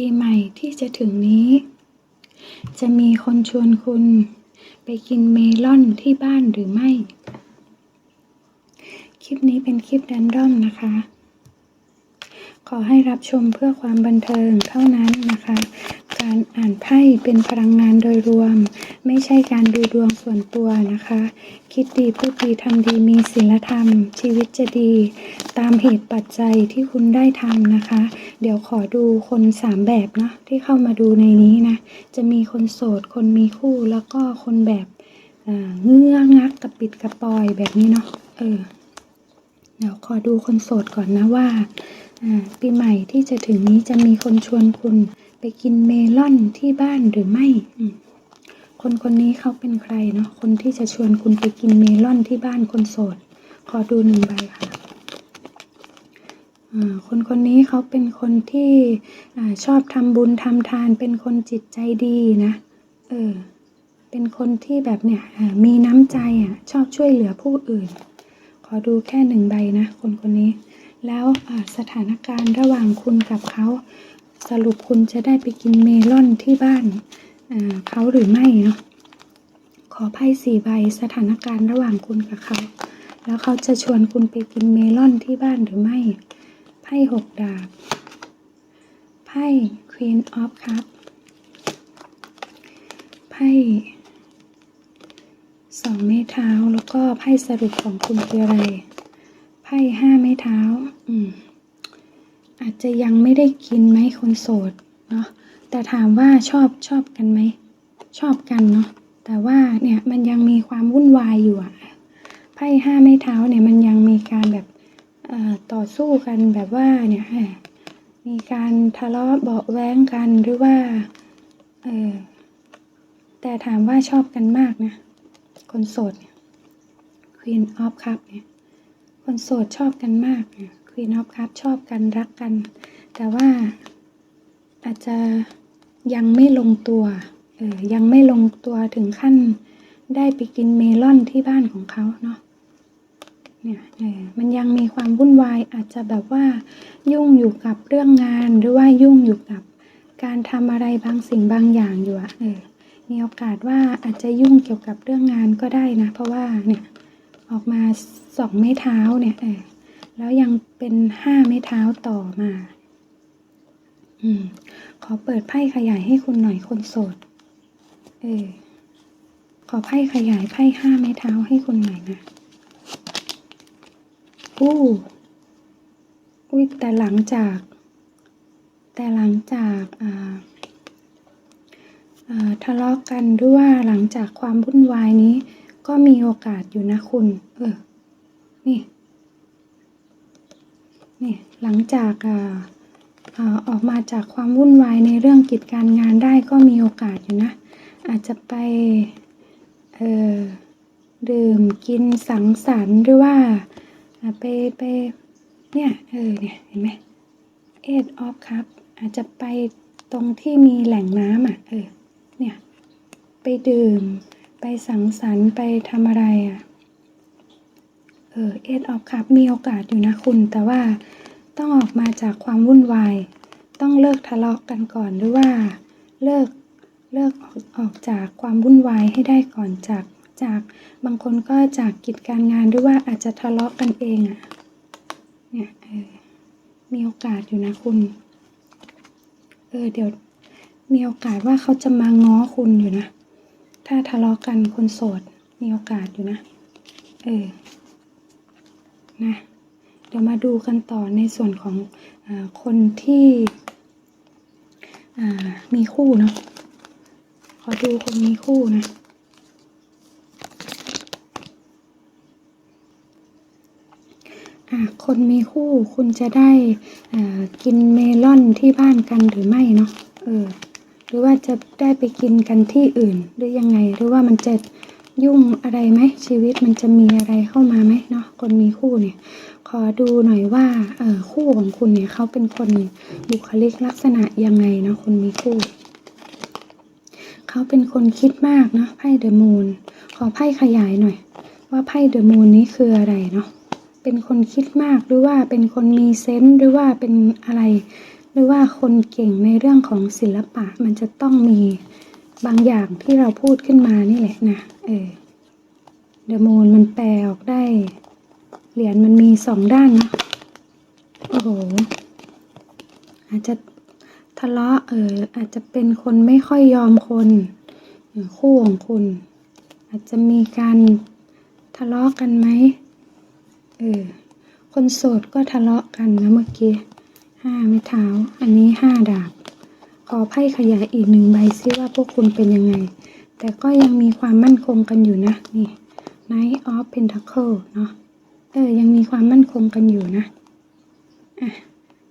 ปีใหม่ที่จะถึงนี้ จะมีคนชวนคุณ ไปกินเมลอนที่บ้านหรือไม่ คลิปนี้เป็นคลิปแรนดอมนะคะ ขอให้รับชมเพื่อความบันเทิงเท่านั้นนะคะ การอ่านไพ่เป็นพลังงานโดยรวม ไม่ใช่การดูดวงส่วนตัวนะคะ คิดดีพูดดีทำดีมีศีลธรรม ชีวิตจะดี ตามเหตุปัจจัยที่คุณได้ทำนะคะ เดี๋ยวขอดูคนสามแบบเนาะที่เข้ามาดูในนี้นะ จะมีคนโสด คนมีคู่แล้วก็คนแบบเงื้องักกระปิดกระปอยแบบนี้เนาะเออเดี๋ยวขอดูคนโสดก่อนนะว่าปีใหม่ที่จะถึงนี้จะมีคนชวนคุณ ไปกินเมลอนที่บ้านหรือไม่อืมคนคนนี้เขาเป็นใครเนาะ คนที่จะชวนคุณไปกินเมลอนที่บ้านคนโสด ขอดูหนึ่งใบค่ะอ่าคนคนนี้เขาเป็นคนที่อาชอบทำบุญทำทาน เป็นคนจิตใจดีนะ เออ เป็นคนที่แบบเนี่ยอ่ามีน้ำใจอะ ชอบช่วยเหลือผู้อื่น ขอดูแค่หนึ่งใบนะ คนคนนี้ แล้วอ่าสถานการณ์ระหว่างคุณกับเขา สรุปคุณจะได้ไปกินเมลอนที่บ้านอ่าเขาหรือไม่เนาะขอไพ่สี่ใบสถานการณ์ระหว่างคุณกับเขา แล้วเขาจะชวนคุณไปกินเมลอนที่บ้านหรือไม่ ไพ่หกดาบ ไพ่ Queen of Cup ไพ่สองไม้เท้าแล้วก็ไพ่สรุปของคุณคืออะไร ไพ่ห้าไม้เท้า จจะยังไม่ได้กินไหมคนโสดเนาะแต่ถามว่าชอบชอบกันไหมชอบกันเนาะแต่ว่าเนี่ยมันยังมีความวุ่นวายอยู่อะไพ่ห้าไม้เท้าเนี่ยมันยังมีการแบบต่อสู้กันแบบว่าเนี่ยมีการทะเลาะเบาแว้งกันหรือว่าเออแต่ถามว่าชอบกันมากนะคนโสดเนี่ย Queen of Cup เนี่ยคนโสดชอบกันมากเนี่ย Queen of Cup ชอบกันรักกัน แต่ว่าอาจจะยังไม่ลงตัวเออยังไม่ลงตัวถึงขั้นได้ไปกินเมลอนที่บ้านของเขาเนาะเนี่ยเออมันยังมีความวุ่นวายอาจจะแบบว่ายุ่งอยู่กับเรื่องงานหรือว่ายุ่งอยู่กับการทำอะไรบางสิ่งบางอย่างอยู่อะเออมีโอกาสว่าอาจจะยุ่งเกี่ยวกับเรื่องงานก็ได้นะ เพราะว่าเนี่ยออกมาสองไม้เท้าเนี่ยเออ แล้วยังเป็นห้าไม้เท้าต่อมาอืมขอเปิดไพ่ขยายให้คุณหน่อยคนโสด เออ ขอไพ่ขยายไพ่ห้าไม้เท้าให้คุณหน่อยนะอู้อุ้ยแต่หลังจาก แต่หลังจากอ่าทะเลาะกันหรือว่าหลังจากความวุ่นวายนี้ ก็มีโอกาสอยู่นะคุณ เออ นี่ นี่หลังจากออกมาจากความวุ่นวายในเรื่องกิจการงานได้ก็มีโอกาสอยู่นะ อาจจะไปดื่มกินสังสรรค์หรือว่าไปไปเนี่ยเออเนี่ยเห็นไหม Eight of Cup อาจจะไปตรงที่มีแหล่งน้ำอะเออเนี่ยไปดื่ม ไปสังสรรค์ไปทำอะไรอะ เออเอ็ดออฟคัพมีโอกาสอยู่นะคุณ แต่ว่าต้องออกมาจากความวุ่นวาย ต้องเลิกทะเลาะกันก่อนหรือว่า เลิกเลิกออกออกจากความวุ่นวายให้ได้ก่อนจากจากบางคนก็จากกิจการงานหรือว่าอาจจะทะเลาะกันเองอะเนี่ยเออมีโอกาสอยู่นะคุณ เออเดี๋ยวมีโอกาสว่าเขาจะมาง้อคุณอยู่นะ ถ้าทะเลาะกันคนโสด มีโอกาสอยู่นะ เออ นะ เดี๋ยวมาดูกันต่อในส่วนของอคนที่มีคู่เนาะ ขอดูคนมีคู่นะคนมีคู่คุณจะได้กินเมลอนที่บ้านกันหรือไม่เนาะ เออ หรือว่าจะได้ไปกินกันที่อื่นหรือยังไง หรือว่ามันจะ ยุ่งอะไรไหมชีวิตมันจะมีอะไรเข้ามาไหมเนาะคนมีคู่เนี่ย ขอดูหน่อยว่าเออคู่ของคุณเนี่ยเขาเป็นคนบุคลิกลักษณะยังไงเนาะคนมีคู่เขาเป็นคนคิดมากเนาะไพ่เดอะมูนขอไพ่ขยายหน่อย ว่าไพ่เดอะมูนนี้คืออะไรเนาะเป็นคนคิดมากหรือว่าเป็นคนมีเซนส์หรือว่าเป็นอะไร หรือว่าคนเก่งในเรื่องของศิลปะมันจะต้องมีบางอย่างที่เราพูดขึ้นมานี่แหละนะ เออเดอะมูนมันแปลออกได้ เหรียญมันมีสองด้านนะโอ้โห อาจจะทะเลาะเอออาจจะเป็นคนไม่ค่อยยอมคนคู่ของคุณ อาจจะมีการทะเลาะกันไหมเออคนโสดก็ทะเลาะกันนะเมื่อกี้ห้าไม้เท้า อันนี้ห้าดาบ ขอไพ่ขยายอีกหนึ่งใบซิว่าพวกคุณเป็นยังไง แต่ก็ยังมีความมั่นคงกันอยู่นะ นี่ Knight of Pentacle เนาะเออ ยังมีความมั่นคงกันอยู่นะอะ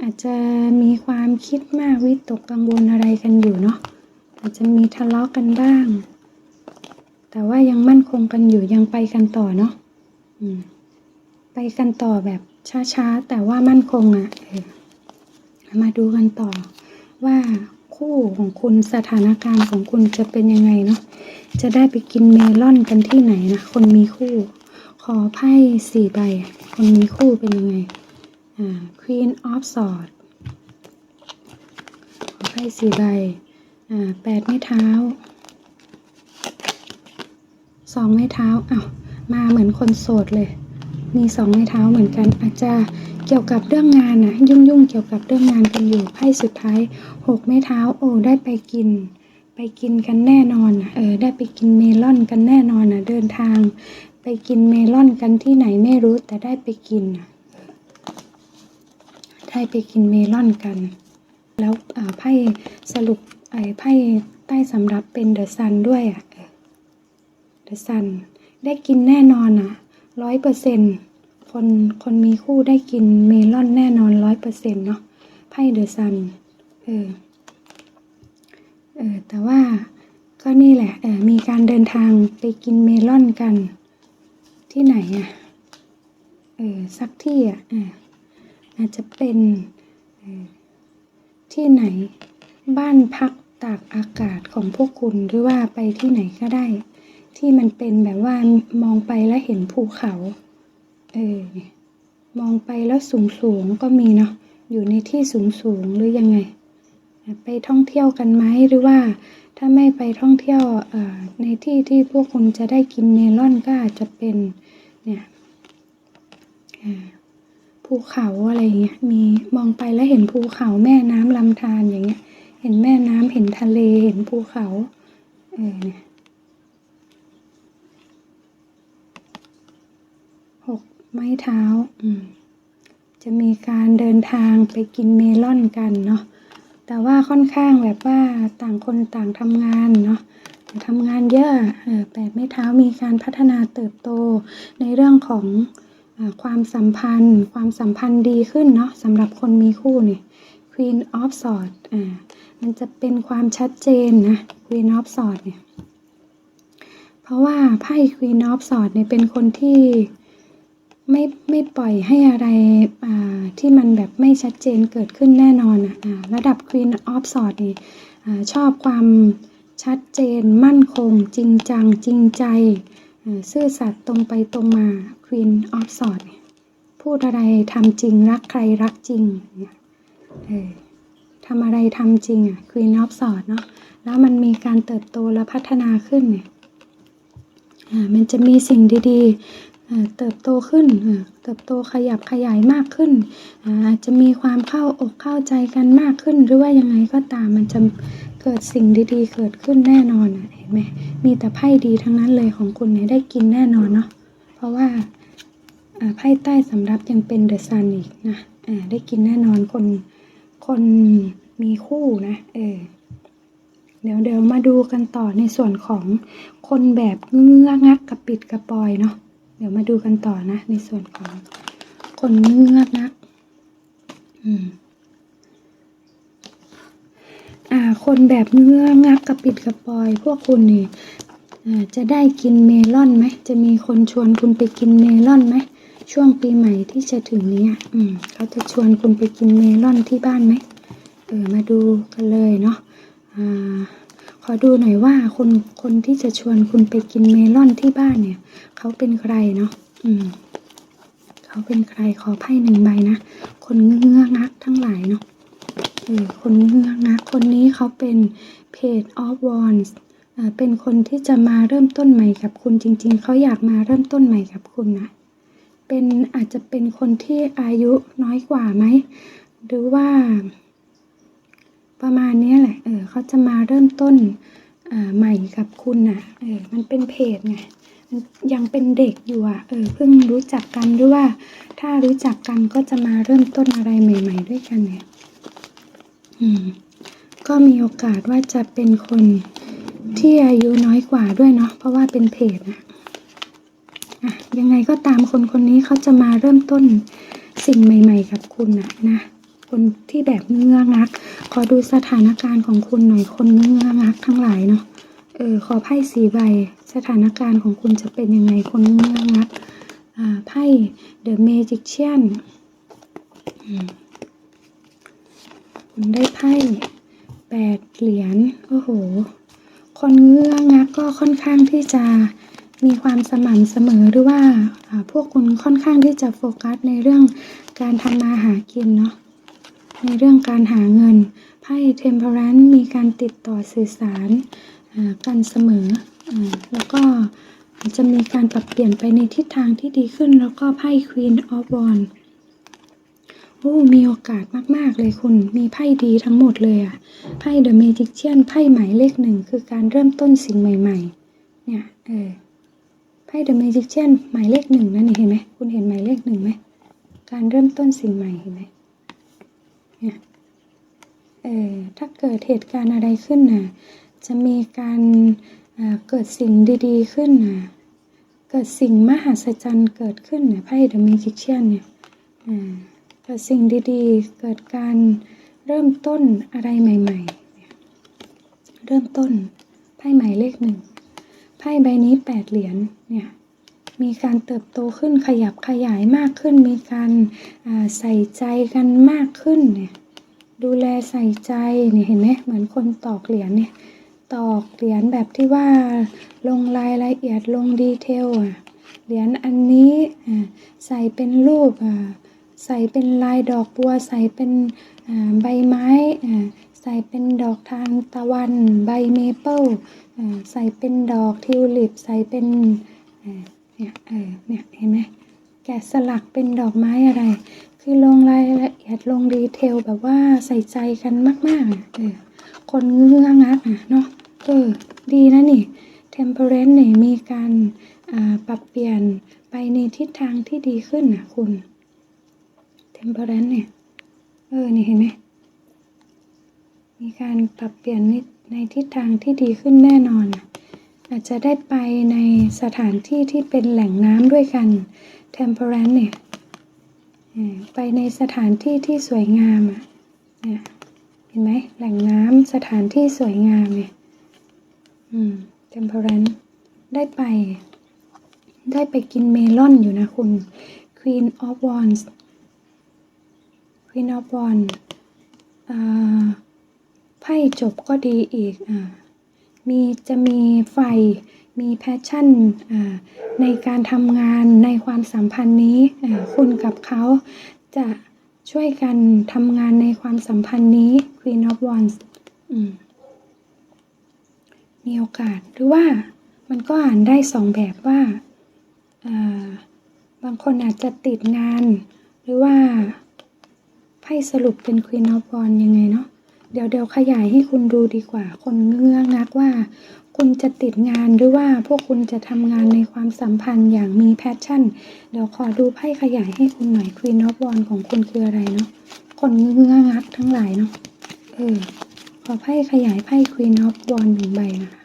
อาจจะมีความคิดมากวิตกกังวลอะไรกันอยู่เนาะอาจจะมีทะเลาะกันบ้าง แต่ว่ายังมั่นคงกันอยู่ยังไปกันต่อเนาะอืมไปกันต่อแบบช้าๆ แต่ว่ามั่นคงอะ่ะเออมาดูกันต่อว่า คู่ของคุณสถานการณ์ของคุณจะเป็นยังไงเนาะจะได้ไปกินเมลอนกันที่ไหนนะคนมีคู่ ขอไพ่สี่ใบ คนมีคู่เป็นยังไงอ่า Queen of Swords ขอไพ่สี่ใบอ่าแปดไม้เท้าสองไม้เท้าอ้าวมาเหมือนคนโสดเลย มีสองไม้เท้าเหมือนกันอาจจะ กี่ยวกับเรื่องงานนะยุ่งยุ่งๆเกี่ยวกับเรื่องงานกันอยู่ไพ่สุดท้ายหกไม้เท้าโอ้ได้ไปกิน ไปกินกันแน่นอนเออได้ไปกินเมลอนกันแน่นอนนะเดินทาง ไปกินเมลอนกันที่ไหนไม่รู้แต่ได้ไปกินได้ไปกินเมลอนกัน แล้วอ่าไพ่สรุปไอ้ไพ่ใต้สำรับเป็นเดอะซันด้วยอะเดอะซันได้กินแน่นอนอะร้อยเปอร์เซ็นต์ คนคนมีคู่ได้กินเมลอนแน่นอนร้อยเปอร์เซ็นเนาะไพ่เดอะซันเออเออแต่ว่าก็นี่แหละเออมีการเดินทางไปกินเมลอนกันที่ไหนอะเออสักที่อะอาจจะเป็นออที่ไหนบ้านพักตากอากาศของพวกคุณหรือว่าไปที่ไหนก็ได้ ที่มันเป็นแบบว่ามองไปแล้วเห็นภูเขา เออมองไปแล้วสูงสูงก็มีเนาะอยู่ในที่สูงสูงหรือยังไง ไปท่องเที่ยวกันไหมหรือว่า ถ้าไม่ไปท่องเที่ยวเอ่อในที่ที่พวกคุณจะได้กินเมลอนก็อาจจะเป็นเนี่ยภูเขาอะไรอย่างเงี้ยมีมองไปแล้วเห็นภูเขาแม่น้ำลำธารอย่างเงี้ย เห็นแม่น้ำเห็นทะเลเห็นภูเขาเออเนี่ยหก ไม้เท้าจะมีการเดินทางไปกินเมลอนกันเนาะแต่ว่าค่อนข้างแบบว่าต่างคนต่างทำงานเนาะทำงานเยอะเออแปดไม้เท้ามีการพัฒนาเติบโตในเรื่องของอความสัมพันธ์ ความสัมพันธ์ดีขึ้นเนาะสำหรับคนมีคู่เนี่ย Queen of Swords อ่ามันจะเป็นความชัดเจนนะ Queen of Swords เนี่ย เพราะว่าไพ่ Queen of Swords เนี่ยเป็นคนที่ ไม่ไม่ปล่อยให้อะไรอ่าที่มันแบบไม่ชัดเจนเกิดขึ้นแน่นอนอะอ่าระดับ Queen of Swords นี่อ่าชอบความชัดเจนมั่นคง จริงจัง จริงใจอ่าซื่อสัตย์ตรงไปตรงมา Queen of Swords เนี่ยพูดอะไรทำจริงรักใครรักจริงเนี่ยเออทำอะไรทำจริงอะ Queen of Swords เนาะแล้วมันมีการเติบโตและพัฒนาขึ้นเนี่ยอ่ามันจะมีสิ่งดีๆอ่า เติบโตขึ้น เติบโตขยับขยายมากขึ้น อาจจะมีความเข้าอกเข้าใจกันมากขึ้น หรือว่ายังไงก็ตามมันจะเกิดสิ่งดีๆ เกิดขึ้นแน่นอนเห็นไหมมีแต่ไพ่ดีทั้งนั้นเลยของคุณเนี่ยได้กินแน่นอนเนาะเพราะว่าไพ่ใต้สำรับยังเป็นเดอะซันอีกนะได้กินแน่นอนคนคนมีคู่นะเออเดี๋ยวเดี๋ยวมาดูกันต่อในส่วนของคนแบบเงื้องักกระปิดกระปอยเนาะ ดี๋ยวมาดูกันต่อนะ ในส่วนของคนเงือกนะ อืมอ่า คนแบบเงื้องักกระปิดกระปอย พวกคุณนี่อ่าจะได้กินเมลอนไหม จะมีคนชวนคุณไปกินเมลอนไหม ช่วงปีใหม่ที่จะถึงนี้อืมเขาจะชวนคุณไปกินเมลอนที่บ้านไหม เออ มาดูกันเลยเนาะ อ่า ขอดูหน่อยว่าคนคนที่จะชวนคุณไปกินเมลอนที่บ้านเนี่ย เขาเป็นใครเนาะอืม เขาเป็นใครขอไพ่หนึ่งใบนะ คนเงื้องักทั้งหลายเนาะเออคนเงื้องักคนนี้เขาเป็นเพจ of wands อ่าเป็นคนที่จะมาเริ่มต้นใหม่กับคุณจริง ๆ เขาอยากมาเริ่มต้นใหม่กับคุณนะ เป็นอาจจะเป็นคนที่อายุน้อยกว่าไหม หรือว่า ประมาณนี้แหละ เออเขาจะมาเริ่มต้นใหม่กับคุณน่ะ เออ มันเป็นเพจไงยังเป็นเด็กอยู่อะ เออ เพิ่งรู้จักกันหรือว่า ถ้ารู้จักกันก็จะมาเริ่มต้นอะไรใหม่ ๆ ด้วยกันเนี่ยอืม ก็มีโอกาสว่าจะเป็นคนที่อายุน้อยกว่าด้วยเนาะ เพราะว่าเป็นเพจนะอะ ยังไงก็ตามคนคนนี้เขาจะมาเริ่มต้นสิ่งใหม่ ๆ กับคุณนะนะ คนที่แบบเงื้องัก ขอดูสถานการณ์ของคุณหน่อยคนเงื้องักทั้งหลายเนาะเออขอไพ่สีใบ สถานการณ์ของคุณจะเป็นยังไงคนเงื้องักอ่าไพ่ The Magician คุณได้ไพ่แปดเหรียญโอ้โห คนเงื้องักก็ค่อนข้างที่จะมีความสม่ำเสมอหรือว่าพวกคุณค่อนข้างที่จะโฟกัสในเรื่องการทำมาหากินเนาะ ในเรื่องการหาเงิน ไพ่ Temperance มีการติดต่อสื่อสารกันเสมออแล้วก็จะมีการปรับเปลี่ยนไปในทิศทางที่ดีขึ้น แล้วก็ไพ่ Queen of Wands โอ้มีโอกาสมาก ๆ เลยคุณ มีไพ่ดีทั้งหมดเลยอะไพ่ The Magician ไพ่หมายเลขหนึ่งคือการเริ่มต้นสิ่งใหม่ ๆ เนี่ย เออ ไพ่ The Magician หมายเลขหนึ่งนั่นนี่เห็นไหม คุณเห็นหมายเลขหนึ่งไหม การเริ่มต้นสิ่งใหม่เห็นไหม เนี่ยเออถ้าเกิดเหตุการณ์อะไรขึ้นน่ะจะมีการเกิดสิ่งดีๆขึ้นน่ะเกิดสิ่งมหัศจรรย์เกิดขึ้นน่ะไพ่ The Magician เนี่ยเกิดสิ่งดีๆ เกิดการเริ่มต้นอะไรใหม่ๆเนี่ยเริ่มต้นไพ่หมายเลขหนึ่งไพ่ใบนี้แปดเหรียญเนี่ย มีการเติบโตขึ้นขยับขยายมากขึ้น มีการาใส่ใจกันมากขึ้นเนี่ยดูแลใส่ใจเนี่ยเห็นไหมเหมือนคนตอกเหรียญเนี่ยตอกเหรียญแบบที่ว่าลงรายละเอียดลงดีเทลอะเหรียญอันนี้ใส่เป็นรูปอ่าใส่เป็นลายดอกบัว ใส่เป็นใบไม้อ่าใส่เป็นดอกทานตะวันใบเมเปิลอ่าใส่เป็นดอกทิวลิป ใส่เป็น เนี่ยเออเนี่ยเห็นไหมแกะสลักเป็นดอกไม้อะไร คือลงรายละเอียดลงดีเทลแบบว่าใส่ใจกันมากๆอะเออคนเงื้องักอะเนาะเออดีนะนี่ Temperance เนี่ยมีการปรับเปลี่ยนไปในทิศทางที่ดีขึ้นนะคุณ Temperance เนี่ยเออนี่เห็นไหมมีการปรับเปลี่ยนในในทิศทางที่ดีขึ้นแน่นอนนะ อาจจะได้ไปในสถานที่ที่เป็นแหล่งน้ำด้วยกัน Temperance เนี่ยไปในสถานที่ที่สวยงามอะเนี่ยเห็นไหมแหล่งน้ำสถานที่สวยงามเนี่ยอืม Temperance ได้ไป ได้ไปกินเมลอนอยู่นะคุณ Queen of Wands Queen of Wands ไพ่จบก็ดีอีกอ่า มีจะมีไฟ มีแพชชั่นในการทำงานในความสัมพันธ์นี้คุณกับเขาจะช่วยกันทำงานในความสัมพันธ์นี้ Queen of Wands อืมมีโอกาสหรือว่ามันก็อ่านได้สองแบบว่าอ่าบางคนอาจจะติดงาน หรือว่าไพ่สรุปเป็น Queen of Wands ยังไงเนาะ เดี๋ยวเดี๋ยวขยายให้คุณดูดีกว่า คนเงื้องักว่า คุณจะติดงานหรือว่าพวกคุณจะทำงานในความสัมพันธ์อย่างมีแพชชั่น เดี๋ยวขอดูไพ่ขยายให้คุณหน่อย Queen of Wands ของคุณคืออะไรเนาะคนเงื้องักทั้งหลายเนาะเออขอไพ่ขยายไพ่ Queen of Wands หนึ่งใบนะคะ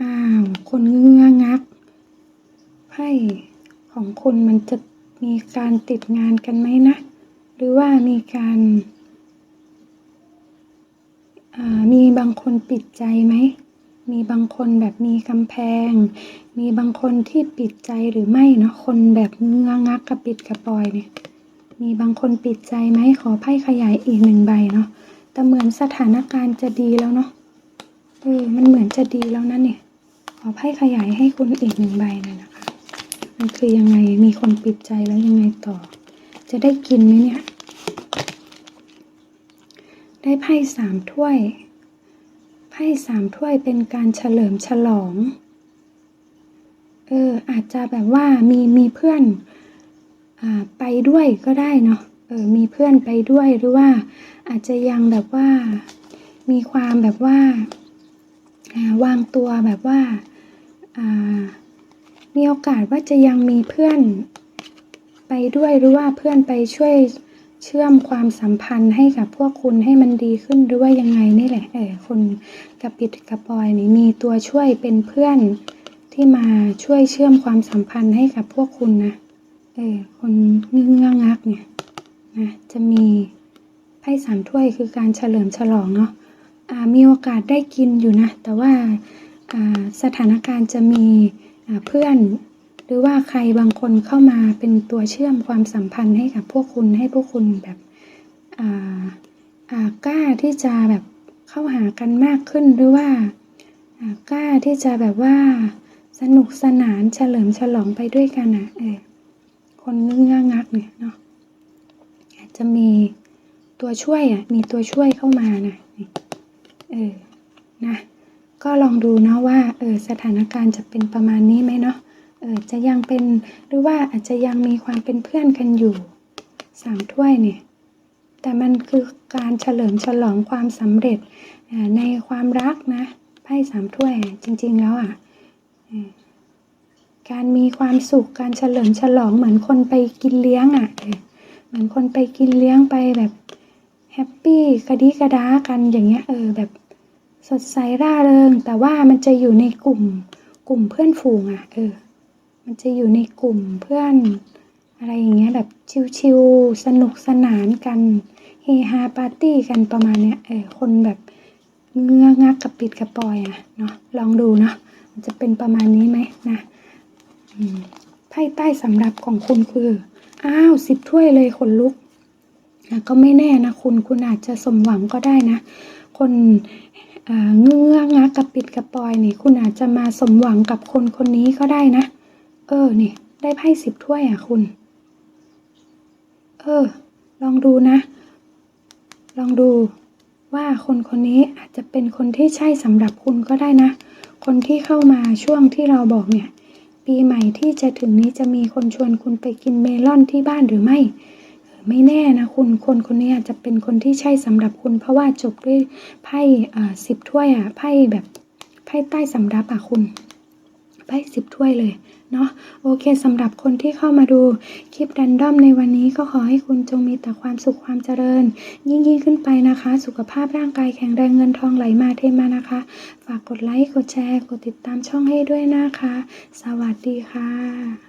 อ้าวคนเงื้องักไพ่ของคุณมันจะมีการติดงานกันไหมนะ หรือว่ามีการ มีบางคนปิดใจไหม มีบางคนแบบมีกำแพง มีบางคนที่ปิดใจหรือไม่เนาะ คนแบบเงื้องักกระปิดกระปอยเนี่ย มีบางคนปิดใจไหม ขอไพ่ขยายอีกหนึ่งใบเนาะ แต่เหมือนสถานการณ์จะดีแล้วเนาะ เออ มันเหมือนจะดีแล้วนะเนี่ย ขอไพ่ขยายให้คุณอีกหนึ่งใบหน่อยนะคะ มันคือยังไง มีคนปิดใจแล้วยังไงต่อ จะได้กินไหมเนี่ย ได้ไพ่สามถ้วย ไพ่สามถ้วยเป็นการเฉลิมฉลอง เออ อาจจะแบบว่ามีมีเพื่อนอ่าไปด้วยก็ได้เนาะ เออ มีเพื่อนไปด้วยหรือว่า อาจจะยังแบบว่า มีความแบบว่าอ่าวางตัวแบบว่าอ่ามีโอกาสว่าจะยังมีเพื่อนไปด้วยหรือว่าเพื่อนไปช่วย เชื่อมความสัมพันธ์ให้กับพวกคุณให้มันดีขึ้นหรือว่ายังไงนี่แหละเออคนกระปิดกระปอยนี่มีตัวช่วยเป็นเพื่อนที่มาช่วยเชื่อมความสัมพันธ์ให้กับพวกคุณนะเออคนงึ้งงงักเนี่ยนะจะมีไพ่สามถ้วยคือการเฉลิมฉลองเนาะอ่ามีโอกาสได้กินอยู่นะ แต่ว่าอ่าสถานการณ์จะมีอ่าเพื่อน หรือว่าใครบางคนเข้ามาเป็นตัวเชื่อมความสัมพันธ์ให้กับพวกคุณให้พวกคุณแบบอ่ากล้าที่จะแบบเข้าหากันมากขึ้นหรือว่ากล้าที่จะแบบว่าสนุกสนานเฉลิมฉลองไปด้วยกันอะเออคนงึ้งงักงักเนี่ยเนาะอาจจะมีตัวช่วยอะมีตัวช่วยเข้ามานะเออนะก็ลองดูเนาะว่าเออสถานการณ์จะเป็นประมาณนี้ไหมเนาะ จะยังเป็นหรือว่าอาจจะยังมีความเป็นเพื่อนกันอยู่สามถ้วยเนี่ยแต่มันคือการเฉลิมฉลองความสำเร็จในความรักนะไพ่สามถ้วยจริง ๆ แล้วอะการมีความสุขการเฉลิมฉลองเหมือนคนไปกินเลี้ยงอะเออเหมือนคนไปกินเลี้ยงไปแบบแฮปปี้กระดิกระดากันอย่างเงี้ยเออแบบสดใสร่าเริง แต่ว่ามันจะอยู่ในกลุ่มกลุ่มเพื่อนฝูงอะเออ มันจะอยู่ในกลุ่มเพื่อน อะไรอย่างเงี้ยแบบชิวๆสนุกสนานกันเฮฮาปาร์ตี้กันประมาณเนี้ยเออคนแบบเงื้องักกับปิดกระปอยอะเนาะลองดูเนาะมันจะเป็นประมาณนี้ไหมนะไพ่ใต้สำหรับของคุณคืออ้าวสิบถ้วยเลยขนลุกอะก็ไม่แน่นะคุณคุณอาจจะสมหวังก็ได้นะ คนอ่าเงื้องักกับปิดกระปอยนี่คุณอาจจะมาสมหวังกับคนคนนี้ก็ได้นะ เออนี่ได้ไพ่สิบถ้วยอะคุณ เออ ลองดูนะ ลองดูว่าคนคนนี้อาจจะเป็นคนที่ใช่สำหรับคุณก็ได้นะ คนที่เข้ามาช่วงที่เราบอกเนี่ย ปีใหม่ที่จะถึงนี้จะมีคนชวนคุณไปกินเมลอนที่บ้านหรือไม่ ไม่แน่นะคุณคนคนนี้อาจจะเป็นคนที่ใช่สำหรับคุณ เพราะว่าจบด้วยไพ่อ่าสิบถ้วยอะไพ่แบบไพ่ใต้สำรับอะคุณ ไพ่สิบถ้วยเลยเนาะโอเคสำหรับคนที่เข้ามาดูคลิปดันดอมในวันนี้ก็ขอให้คุณจงมีแต่ความสุขความเจริญ ยิ่งยิ่งขึ้นไปนะคะ สุขภาพร่างกายแข็งแรงเงินทองไหลมาเทมานะคะ ฝากกดไลค์กดแชร์ กดติดตามช่องให้ด้วยนะคะ สวัสดีค่ะ